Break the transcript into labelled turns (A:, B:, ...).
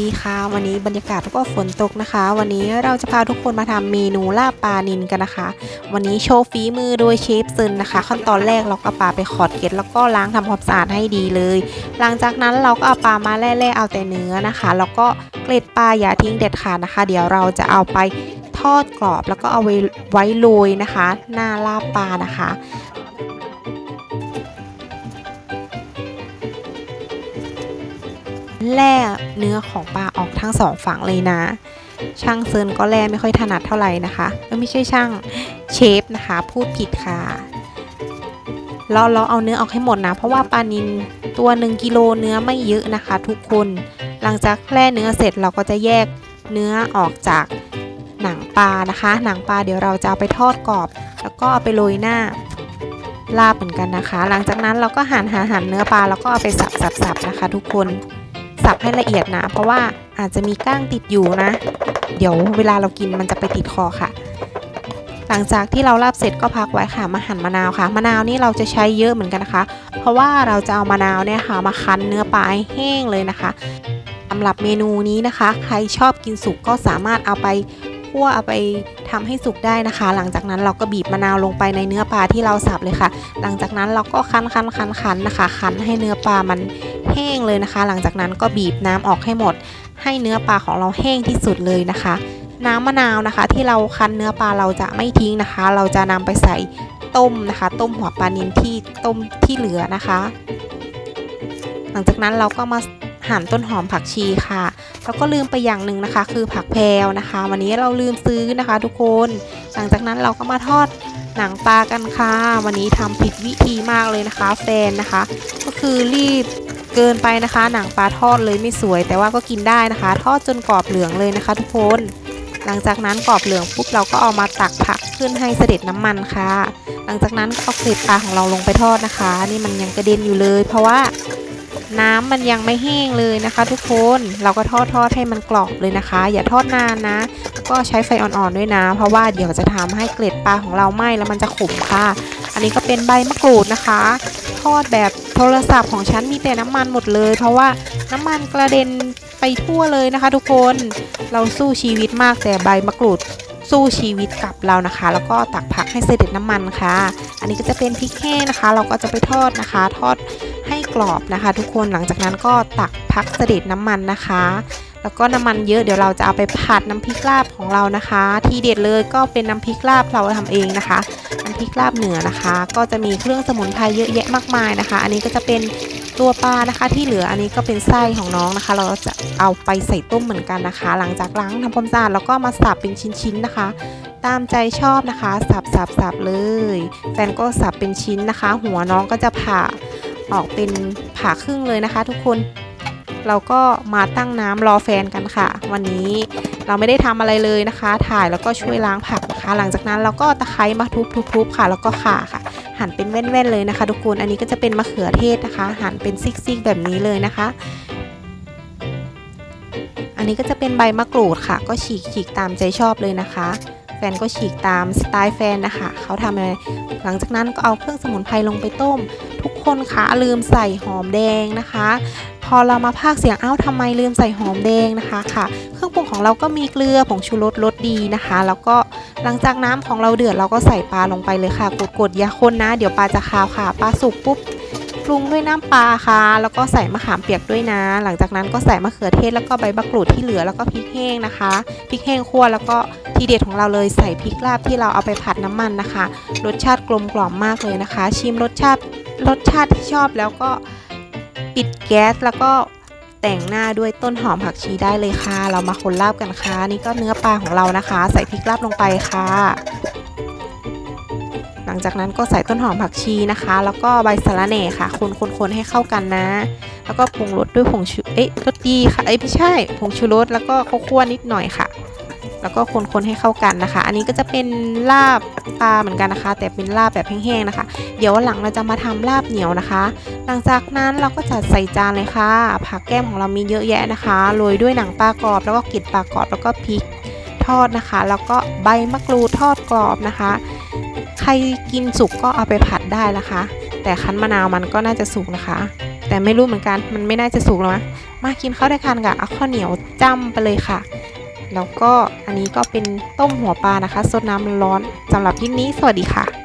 A: ดีค่ะวันนี้บรรยากาศก็ฝนตกนะคะ วันนี้เราจะพาทุกคนมาทำเมนูลาบปลานินกันนะคะ วันนี้โชว์ฝีมือโดยเชฟซึนนะคะ ขั้นตอนแรกเราก็เอาปลาไปขอดเกล็ดแล้วก็ล้างทำความสะอาดให้ดีเลย หลังจากนั้นเราก็เอาปลามาแล่ๆเอาแต่เนื้อนะคะ แล้วก็เกล็ดปลาอย่าทิ้งเด็ดขาดนะคะ เดี๋ยวเราจะเอาไปทอดกรอบแล้วก็เอาไว้ไว้โรยนะคะ หน้าลาบปลานะคะ แล่เนื้อของปลาออกทั้งสองฝั่งเลยนะ ช่างเซินก็แล่ไม่ค่อยถนัดเท่าไหร่นะคะไม่ใช่ช่างเชฟนะคะ พูดผิดค่ะเราเราเอาเนื้อออกให้หมดนะ เพราะว่าปลานินตัวหนึ่งกิโลเนื้อไม่เยอะนะคะ ทุกคน หลังจากแล่เนื้อเสร็จเราก็จะแยกเนื้อออกจากหนังปลานะคะ หนังปลาเดี๋ยวเราจะเอาไปทอดกรอบ แล้วก็เอาไปโรยหน้าลาบเหมือนกันนะคะ หลังจากนั้นเราก็หั่นหั่นหั่นเนื้อปลาแล้วก็เอาไปสับสับสับนะคะ ทุกคน สับให้ละเอียดนะ เพราะว่าอาจจะมีก้างติดอยู่นะ เดี๋ยวเวลาเรากินมันจะไปติดคอค่ะ หลังจากที่เราลาบเสร็จก็พักไว้ค่ะมาหั่นมะนาวค่ะ มะนาวนี่เราจะใช้เยอะเหมือนกันนะคะ เพราะว่าเราจะเอามะนาวเนี่ยค่ะ มาคั้นเนื้อปลาให้แห้งเลยนะคะสำหรับเมนูนี้นะคะ ใครชอบกินสุกก็สามารถเอาไป คั่วเอาไปทำให้สุกได้นะคะ หลังจากนั้นเราก็บีบมะนาวลงไปในเนื้อปลาที่เราสับเลยค่ะ หลังจากนั้นเราก็คั้นคั้นคั้นคั้นนะคะคั้นให้เนื้อปลามันแห้งเลยนะคะ หลังจากนั้นก็บีบน้ำออกให้หมด ให้เนื้อปลาของเราแห้งที่สุดเลยนะคะ น้ำมะนาวนะคะ ที่เราคั้นเนื้อปลาเราจะไม่ทิ้งนะคะ เราจะนำไปใส่ต้มนะคะ ต้มหัวปลานิลที่ต้มที่เหลือนะคะ หลังจากนั้นเราก็มาหั่นต้นหอมผักชีค่ะ แล้วก็ลืมไปอย่างหนึ่งนะคะ คือผักแพรวนะคะ วันนี้เราลืมซื้อนะคะ ทุกคน หลังจากนั้นเราก็มาทอดหนังปลากันค่ะ วันนี้ทำผิดวิธีมากเลยนะคะแฟนนะคะ ก็คือรีบเกินไปนะคะ หนังปลาทอดเลยไม่สวย แต่ว่าก็กินได้นะคะ ทอดจนกรอบเหลืองเลยนะคะ ทุกคน หลังจากนั้นกรอบเหลืองปุ๊บเราก็เอามาตักผักขึ้นให้เสด็จน้ำมันค่ะ หลังจากนั้นก็เอาเกล็ดปลาของเราลงไปทอดนะคะ นี่มันยังกระเด็นอยู่เลย เพราะว่า น้ำมันยังไม่แห้งเลยนะคะ ทุกคนเราก็ทอดทอดให้มันกรอบเลยนะคะ อย่าทอดนานนะ ก็ใช้ไฟอ่อนๆด้วยนะ เพราะว่าเดี๋ยวจะทำให้เกล็ดปลาของเราไหม้แล้วมันจะขมค่ะ อันนี้ก็เป็นใบมะกรูดนะคะ ทอดแบบโทรศัพท์ของฉันมีแต่น้ำมันหมดเลย เพราะว่าน้ำมันกระเด็นไปทั่วเลยนะคะ ทุกคนเราสู้ชีวิตมากแต่ใบมะกรูดสู้ชีวิตกับเรานะคะ แล้วก็ตักผักให้เสด็จน้ำมันค่ะ อันนี้ก็จะเป็นพริกแห้งนะคะ เราก็จะไปทอดนะคะ ทอด ให้กรอบนะคะ ทุกคนหลังจากนั้นก็ตักพักเสด็จน้ำมันนะคะ แล้วก็น้ำมันเยอะเดี๋ยวเราจะเอาไปผัดน้ำพริกลาบของเรานะคะ ที่เด็ดเลยก็เป็นน้ำพริกลาบเราทำเองนะคะน้ำพริกลาบเหนือนะคะ ก็จะมีเครื่องสมุนไพรเยอะแยะมากมายนะคะ อันนี้ก็จะเป็นตัวปลานะคะ ที่เหลืออันนี้ก็เป็นไส้ของน้องนะคะ เราจะเอาไปใส่ต้มเหมือนกันนะคะ หลังจากล้างทำความสะอาดแล้วก็มาสับเป็นชิ้นๆนะคะตามใจชอบนะคะ สับสับสับเลย แฟนก็สับเป็นชิ้นนะคะ หัวน้องก็จะผ่า ออกเป็นผ่าครึ่งเลยนะคะ ทุกคน เราก็มาตั้งน้ำรอแฟนกันค่ะ วันนี้เราไม่ได้ทำอะไรเลยนะคะ ถ่ายแล้วก็ช่วยล้างผักนะคะ หลังจากนั้นเราก็ตะไคร้มาทุบๆค่ะ แล้วก็ข่าค่ะ หั่นเป็นแว่นๆเลยนะคะ ทุกคนอันนี้ก็จะเป็นมะเขือเทศนะคะ หั่นเป็นซิกๆแบบนี้เลยนะคะอันนี้ก็จะเป็นใบมะกรูดค่ะ ก็ฉีกฉีกตามใจชอบเลยนะคะ แฟนก็ฉีกตามสไตล์แฟนนะคะ เขาทำอะไรหลังจากนั้นก็เอาเครื่องสมุนไพรลงไปต้ม คนคะลืมใส่หอมแดงนะคะ พอเรามาพากเสียงเอ้าทำไมลืมใส่หอมแดงนะคะค่ะ เครื่องปรุงของเราก็มีเกลือผงชูรสรสดีนะคะ แล้วก็หลังจากน้ำของเราเดือดเราก็ใส่ปลาลงไปเลยค่ะ กดๆอย่าคนนะ เดี๋ยวปลาจะคาวค่ะปลาสุกปุ๊บปรุงด้วยน้ำปลาค่ะ แล้วก็ใส่มะขามเปียกด้วยนะ หลังจากนั้นก็ใส่มะเขือเทศแล้วก็ใบมะกรูดที่เหลือแล้วก็พริกแห้งนะคะ พริกแห้งคั่วแล้วก็ทีเด็ดของเราเลยใส่พริกลาบที่เราเอาไปผัดน้ำมันนะคะ รสชาติกลมกล่อมมากเลยนะคะ ชิมรสชาติ รสชาติที่ชอบแล้วก็ปิดแก๊สแล้วก็แต่งหน้าด้วยต้นหอมผักชีได้เลยค่ะ เรามาคนลาบกันค่ะ นี่ก็เนื้อปลาของเรานะคะ ใส่พริกลาบลงไปค่ะ หลังจากนั้นก็ใส่ต้นหอมผักชีนะคะ แล้วก็ใบสะระแหน่ค่ะ คนๆๆให้เข้ากันนะ แล้วก็ปรุงรสด้วยผงชูเอ๊ะรสดีค่ะ เอ้ยไม่ใช่ผงชูรสแล้วก็ข้าวคั่วนิดหน่อยค่ะ แล้วก็คนๆให้เข้ากันนะคะ อันนี้ก็จะเป็นลาบปลาเหมือนกันนะคะ แต่เป็นลาบแบบแห้งๆนะคะ เดี๋ยวหลังเราจะมาทำลาบเหนียวนะคะ หลังจากนั้นเราก็จัดใส่จานเลยค่ะ ผักแก้มของเรามีเยอะแยะนะคะ โรยด้วยหนังปลากรอบ แล้วก็กลิ่นปลากรอบ แล้วก็พริกทอดนะคะ แล้วก็ใบมะกรูดทอดกรอบนะคะ ใครกินสุกก็เอาไปผัดได้นะคะ แต่คั้นมะนาวมันก็น่าจะสุกนะคะ แต่ไม่รู้เหมือนกัน มันไม่น่าจะสุกหรอกนะมากินข้าวด้วยกันกับเอาข้าวเหนียวจ้ำไปเลยค่ะ แล้วก็อันนี้ก็เป็นต้มหัวปลานะคะซดน้ำร้อนสำหรับที่นี้สวัสดีค่ะ